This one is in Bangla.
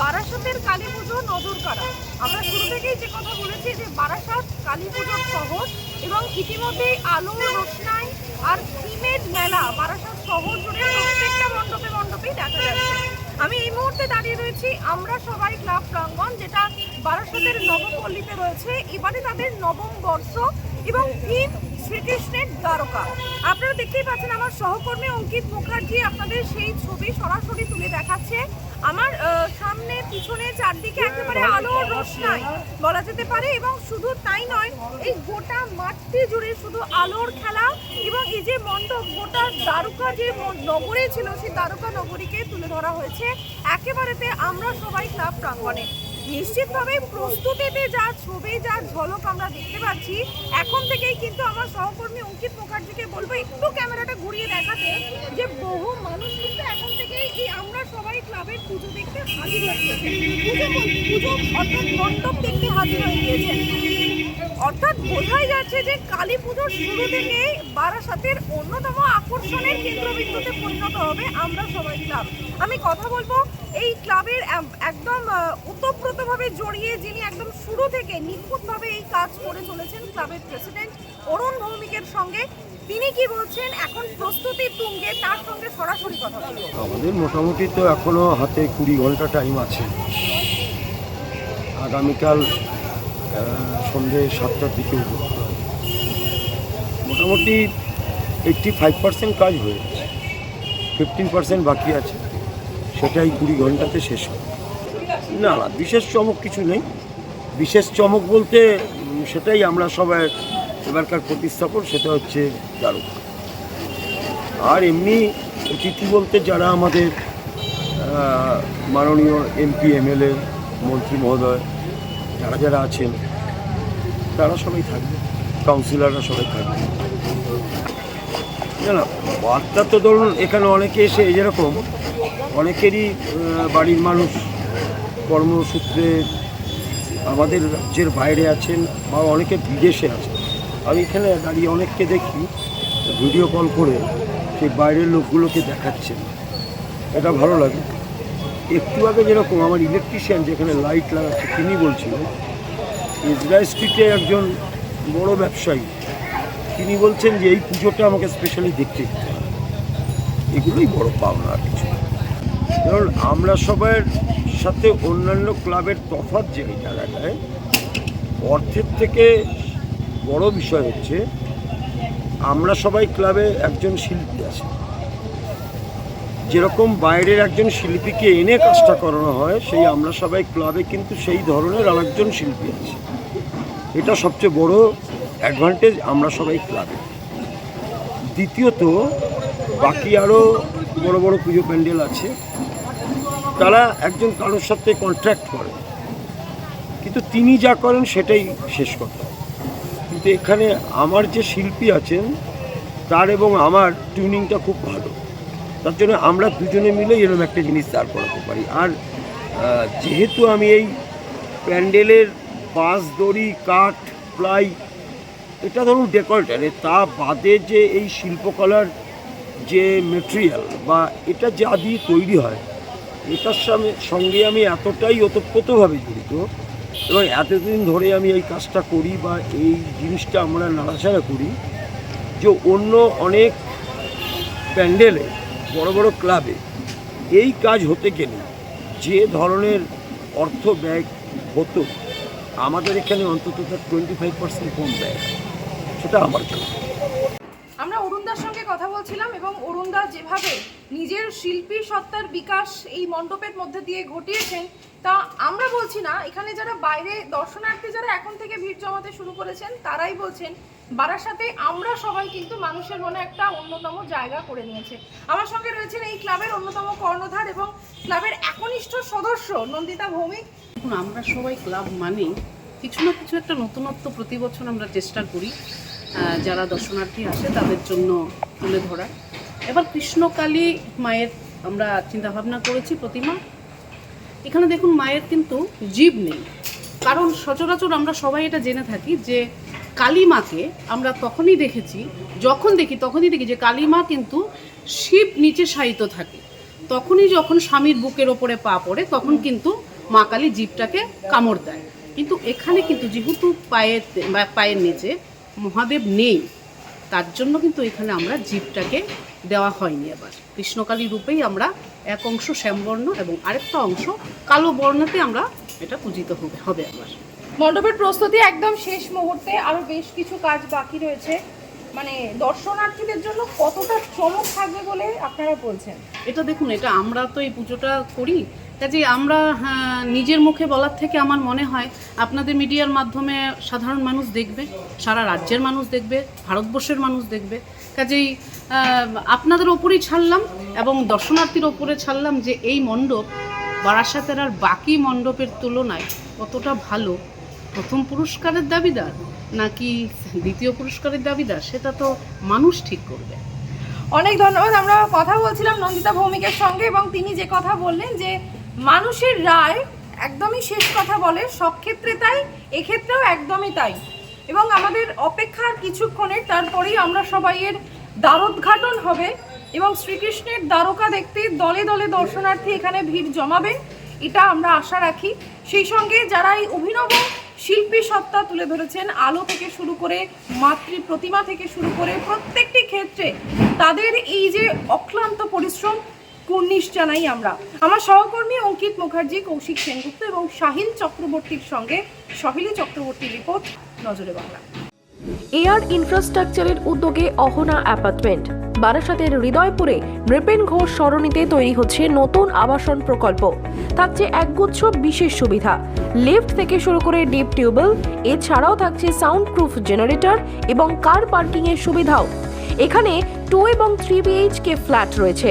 বারাসাতের কালী পুজো নজর কাড়া। আমরা শুরু থেকেই যে কথা বলেছি যে বারাসাত কালী পুজোর শহর এবং ইতিমধ্যেই আলো, রোশনাই আর থিমের মেলা বারাসাত শহর জুড়ে প্রত্যেকটা মণ্ডপে, মণ্ডপেই দেখা যাচ্ছে। আমি এই মুহূর্তে দাঁড়িয়ে রয়েছি আমরা সবাই ক্লাব প্রাঙ্গণ, যেটা বারাসাতের নবপল্লীতে রয়েছে। এবারে তাদের নবম বর্ষ এবং থিম শ্রীকৃষ্ণের দ্বারকা। আপনারা দেখতেই পাচ্ছেন আমার সহকর্মী অঙ্কিত মুখার্জি আপনাদের সেই ছবি সরাসরি তুলে দেখাচ্ছে। আমার সামনে পিছনে চারদিকে একেবারে আলো রোশনাই বলা যেতে পারে এবং শুধু তাই নয় এই গোটা মাঠটি জুড়ে শুধু আলোর খেলা এবং এই যে মণ্ডপ গোটা দ্বারকা যে নগরী ছিল সেই দ্বারকা নগরীকে তুলে ধরা হয়েছে। একেবারেতে আমরা সবাই ক্লাব প্রাঙ্গণে। নিশ্চিতভাবে প্রস্তুতিতে যা ছবি, যা ঝলক আমরা দেখতে পাচ্ছি, এখন থেকেই কিন্তু আমার সহকর্মী অঙ্কিত মুখার্জিকে বলব, একটু ক্যামেরাটা ঘুরিয়ে দেখাতে যে বহু মানুষ কিন্তু এখন থেকেই এই আমরা সবাই ক্লাবের পুজো দেখতে হাজির হয়ে গিয়েছে। পুজো পুজো অর্থাৎ মণ্ডপ দেখতে হাজির হয়ে গিয়েছেন অর্থাৎ বোঝাই যাচ্ছে যে কালী পুজোর শুরু থেকে বারাসাতের অন্যতম আকর্ষণের কেন্দ্রবিন্দুতে পরিণত হবে আমরা সবাই ক্লাব আমি কথা বলব এই ক্লাবের একদম আহ, ওতপ্রোতভাবে জড়িয়ে যিনি একদম শুরু থেকে নিখুঁতভাবে এই কাজ করে চলেছেন ক্লাবের প্রেসিডেন্ট অরুণ ভৌমিকের সঙ্গে। তিনি কি বলছেন? এখন প্রস্তুতি তুঙ্গে তার সঙ্গে সরাসরি কথা আমাদের মোটামুটি তো এখনও হাতে কুড়ি ঘণ্টা টাইম আছে। আগামীকাল সন্ধে সাতটার দিকে। মোটামুটি এইটটি ফাইভ পার্সেন্ট কাজ হয়ে গেছে। ফিফটিন পার্সেন্ট বাকি আছে। সেটাই কুড়ি ঘন্টাতে শেষ হবে না না, বিশেষ চমক কিছু নেই। বিশেষ চমক বলতে সেটাই আমরা সবাই এবারকার প্রতিস্থাপন সেটা হচ্ছে দারুণ আর এমনি অতিথি বলতে যারা আমাদের মাননীয় এমপি, এমএলএ, মন্ত্রী মহোদয়, যারা যারা আছেন, তারা সবাই থাকবে। কাউন্সিলররা সবাই থাকবে। না বার্তা তো ধরুন এখানে অনেকে এসে যেরকম, অনেকেরই বাড়ির মানুষ কর্মসূত্রে আমাদের রাজ্যের বাইরে আছেন বা অনেকে বিদেশে আছেন। আমি এখানে দাঁড়িয়ে অনেককে দেখি, ভিডিও কল করে সেই বাইরের লোকগুলোকে দেখাচ্ছেন। এটা ভালো লাগে। একটু আগে যেরকম আমার ইলেকট্রিশিয়ান যেখানে লাইট লাগাচ্ছে, তিনি বলছিলেন, ইসরায়েল স্ট্রিটে একজন বড় ব্যবসায়ী তিনি বলছেন যে এই পুজোটা আমাকে স্পেশালি দেখতে এগুলোই বড় পাওনা আর কিছু। কারণ আমরা সবার সাথে অন্যান্য ক্লাবের তফাৎ যে এই জায়গাটায় অর্থের থেকে বড় বিষয় হচ্ছে, আমরা সবাই ক্লাবে একজন শিল্পী আছে। যেরকম বাইরের একজন শিল্পীকে এনে কাজটা করানো হয়, সেই আমরা সবাই ক্লাবে কিন্তু সেই ধরনের আরেকজন শিল্পী আছে। এটা সবচেয়ে বড় অ্যাডভান্টেজ আমরা সবাই ক্লাবে দ্বিতীয়ত, বাকি আরও বড় বড় পুজো প্যান্ডেল আছে, তারা একজন কারোর সাথে কন্ট্রাক্ট করে। কিন্তু তিনি যা করেন সেটাই শেষ কথা। কিন্তু এখানে আমার যে শিল্পী আছেন, তার এবং আমার টিউনিংটা খুব ভালো। তার জন্য আমরা দুজনে মিলে এরকম একটা জিনিস দাঁড় করাতে পারি। আর যেহেতু আমি এই প্যান্ডেলের বাঁশ দড়ি, কাঠ, প্লাই এটা ধরুন ডেকোরেটার তা বাদে যে এই শিল্পকলার যে মেটেরিয়াল বা এটা যা দিয়ে তৈরি হয়, এটার সঙ্গে আমি এতটাই ওতপ্রোতভাবে জড়িত এবং এতদিন ধরে আমি এই কাজটা করি বা এই জিনিসটা আমরা নাড়াচাড়া করি যে অন্য অনেক প্যান্ডেলে, বড় বড় ক্লাবে এই কাজ হতে গেলে যে ধরনের অর্থ ব্যয় হতো, আমাদের এখানে অন্তত তার টোয়েন্টি ফাইভ পার্সেন্ট কম ব্যয়। সেটা আমার জন্য আমরা অরুণদার সঙ্গে কথা বলছিলাম এবং অরুণদা যেভাবে নিজের শিল্পী সত্তার বিকাশ এই মণ্ডপের মধ্যে দিয়ে ঘটিয়েছেন তা আমরা বলছি না। এখানে যারা বাইরে দর্শনার্থী যারা এখন থেকে ভিড় জমাতে শুরু করেছেন তারাই বলছেন বারাসাতে আমরা সবাই কিন্তু মানুষের মনে একটা অন্যতম জায়গা করে নিয়েছে। আমার সঙ্গে রয়েছেন এই ক্লাবের অন্যতম কর্ণধার এবং ক্লাবের একনিষ্ঠ সদস্য নন্দিতা ভৌমিক। দেখুন আমরা সবাই ক্লাব মানেই কিছু না কিছু একটা নতুনত্ব প্রতি বছর আমরা চেষ্টা করি। যারা দর্শনার্থী আসে তাদের জন্য তুলে ধরা। এবার কৃষ্ণকালী মায়ের আমরা চিন্তাভাবনা করেছি প্রতিমা। এখানে দেখুন, মায়ের কিন্তু জীব নেই। কারণ সচরাচর আমরা সবাই এটা জেনে থাকি যে কালী মাকে আমরা তখনই দেখেছি, যখন দেখি তখনই দেখি যে কালী মা কিন্তু শিব নিচে শায়িত থাকে। তখনই যখন স্বামীর বুকের ওপরে পা পড়ে, তখন কিন্তু মা কালী জীবটাকে কামড় দেয়। কিন্তু এখানে কিন্তু যেহেতু পায়ের পায়ের নিচে মহাদেব নেই তার জন্য কিন্তু এখানে আমরা জীবটাকে দেওয়া হয়নি আবার। কৃষ্ণকালী রূপেই আমরা এক অংশ শ্যামবর্ণ এবং আরেকটা অংশ কালো বর্ণতে আমরা এটা পূজিত হবে হবে আবার। মণ্ডপের প্রস্তুতি একদম শেষ মুহূর্তে আরও বেশ কিছু কাজ বাকি রয়েছে। মানে দর্শনার্থীদের জন্য কতটা চমক থাকবে বলে আপনারা বলছেন? এটা দেখুন এটা আমরা তো এই পুজোটা করি কাজে আমরা হ্যাঁ, নিজের মুখে বলার থেকে আমার মনে হয় আপনাদের মিডিয়ার মাধ্যমে সাধারণ মানুষ দেখবে সারা রাজ্যের মানুষ দেখবে ভারতবর্ষের মানুষ দেখবে। কাজেই আপনাদের ওপরেই ছাড়লাম এবং দর্শনার্থীর ওপরে ছাড়লাম যে এই মণ্ডপ বারাসাতের আর বাকি মণ্ডপের তুলনায় কতটা ভালো। প্রথম পুরস্কারের দাবিদার নাকি দ্বিতীয় পুরস্কারের দাবিদার সেটা তো মানুষ ঠিক করবে। অনেক ধন্যবাদ আমরা কথা বলছিলাম নন্দিতা ভৌমিকের সঙ্গে এবং তিনি যে কথা বললেন যে মানুষের রায় একদমই শেষ কথা বলে, সব ক্ষেত্রে তাই, এক্ষেত্রেও একদমই তাই। এবং আমাদের অপেক্ষার কিছুক্ষণের, তারপরেই আমরা সবাই এর দ্বারোদ্ঘাটন হবে এবং শ্রীকৃষ্ণের দ্বারকা দেখতে দলে দলে দর্শনার্থী এখানে ভিড় জমাবেন এটা আমরা আশা রাখি। সেই সঙ্গে যারা এই অভিনব শিল্পী সত্তা তুলে ধরেছেন, আলো থেকে শুরু করে মাতৃ প্রতিমা থেকে শুরু করে প্রত্যেকটি ক্ষেত্রে, তাদের এই যে অক্লান্ত পরিশ্রম কুর্নিশ জানাই আমরা। আমার সহকর্মী অঙ্কিত মুখার্জি, কৌশিক সেনগুপ্ত এবং সাহিল চক্রবর্তীর সঙ্গে সহিলী চক্রবর্তীর রিপোর্ট, নজরে বাংলা। এয়ার ইনফ্রাস্ট্রাকচারের উদ্যোগে অহনা অ্যাপার্টমেন্ট। বারাসাতের হৃদয়পুরে নৃপেন ঘোষ সরণিতে তৈরি হচ্ছে নতুন আবাসন প্রকল্প। থাকছে একগুচ্ছ বিশেষ সুবিধা। লিফট থেকে শুরু করে ডিপ টিউবওয়েল, এছাড়াও থাকছে সাউন্ড প্রুফ জেনারেটর এবং কার পার্কিংয়ের সুবিধাও। এখানে টু এবং থ্রি বিএইচকে ফ্ল্যাট রয়েছে।